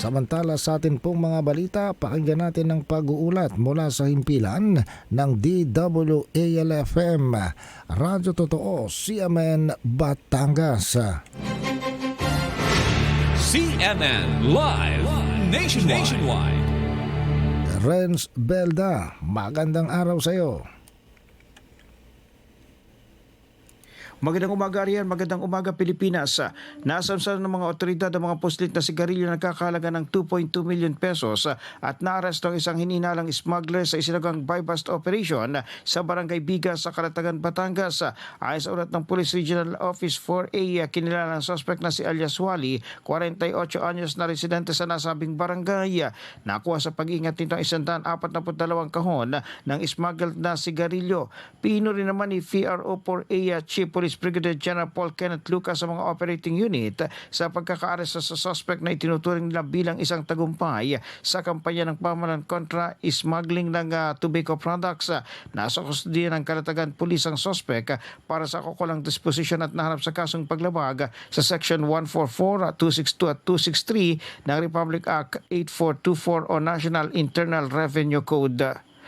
Samantala sa atin pong mga balita, pakinggan natin ang pag-uulat mula sa himpilan ng DWALFM, Radyo Totoo, CMN Batangas. CNN Live Nationwide. Nationwide. Renz Belda, magandang araw sa iyo. Magandang umaga riyan, magandang umaga Pilipinas. Nasamsan ng mga otoridad ang mga puslit na sigarilyo na nakakalaga ng 2.2 million pesos at naaresto ang isang hininalang smuggler sa isinagang buy-bust operation sa Barangay Biga sa Kalatagan, Batangas. Ayon sa ulat ng Police Regional Office 4A, kinilala ng suspect na si alias Wally, 48 anyos na residente sa nasabing barangay. Nakuha sa pag-ingat nito ang 142 kahon ng smuggled na sigarilyo. Pino rin naman ni PRO4A Chief Police Brigadier General Paul Kenneth Lucas sa mga operating unit sa pagkakaaresto sa suspect na itinuturing nila bilang isang tagumpay sa kampanya ng pamalan kontra smuggling ng ah, tobacco products. Nasa kustudiya ng kalatagan pulis ang suspect para sa kukulang disposition at naharap sa kasong paglabag sa Section 144, 262 at 263 ng Republic Act 8424 o National Internal Revenue Code.